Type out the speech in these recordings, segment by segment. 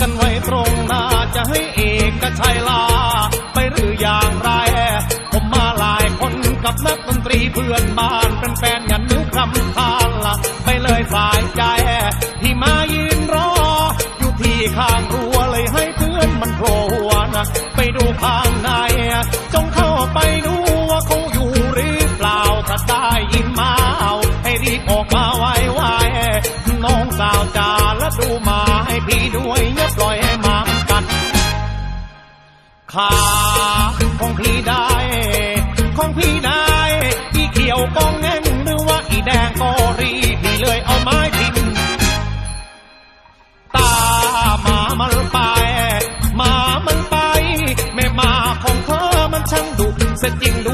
กันไว้ตรงหน้าจะให้เอกชัยลา ไปหรืออย่างไร ผมมาหลายคนกับนักดนตรีเพื่อนบ้านเป็นแฟนยันนึกคำทานละไปเลยสายใจ ที่มายืนรอ อยู่ที่ข้างรั้วเลยให้เพื่อนมันโผล่หัวนะไปดูข้างใน จงเข้าไปดูว่าเขาอยู่หรือเปล่าถ้าได้ยินมาเอาให้รีบออกมาไวไวๆน้องสาวจ๋าและดูมาให้พี่ด้วย ขาของพี่ได้ ของพี่ได้ อีเขียวกองแง่งหรือว่าอีแดงก็รีพี่เลยเอาไม้พิมพ์ตาหมามันไปหมามันไป แม่หมาของเธอมันช่างดุเสียจริงด้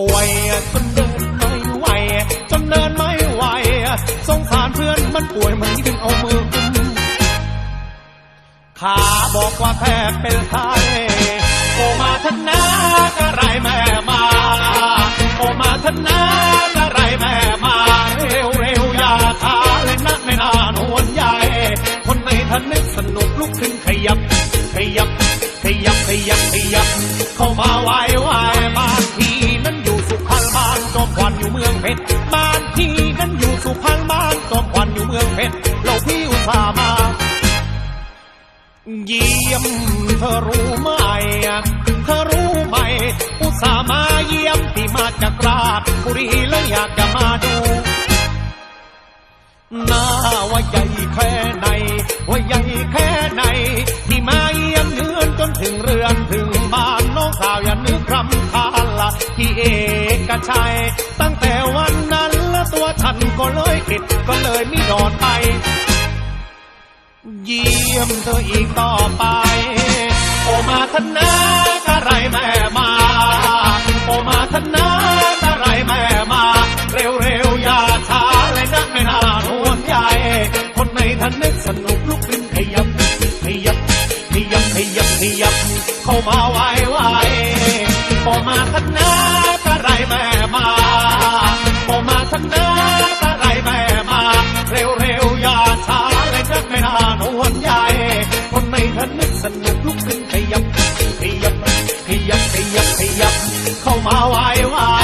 ป่วยจนเดินไม่ไหวจนเดินไม่ไหวสงสารเพื่อนมันป่วยมันยืนเอามือกุมขาบอกว่าแทบเป็นไทยโอมาทนาอะไรแม่มาโอมาทนาอะไรแม่มาเร็วเร็วอย่าช้าเลยนะไม่นานหวนใหญ่คนในทันนึกสนุกลุกขึ้นขยับ ขยับ ขยับขยับขยับ เข้ามาไหวไหวบ้า มืองเพชรเราพี่อุตส่าห์มา เยี่ยมเธอรู้ไหมเธอรู้ไหม อุตส่าห์มาเยี่ยมที่มาจากราชบุรีแล้วอยากจะมาดูหน้าว่าใหญ่แค่ไหน ว่าใหญ่แค่ไหนที่มาเยี่ยมเยือนจนถึงเรือนถึงบ้านน้องสาวอย่านึกคำคาละที่เอกชัย ก็เลยไม่ดอดไป เยี่ยมเธออีกต่อไป โอมาทนาอะไรแม่มา โอมาทนาอะไรแม่มา เร็วเร็วอย่าช้าเลยนะไม่นานหวนใหญ่คนในทันนึกสนุกลุกขึ้นขยับขยับขยับขยับขยับ เข้ามาไวไวๆโอมาทนาอะ 扣马歪歪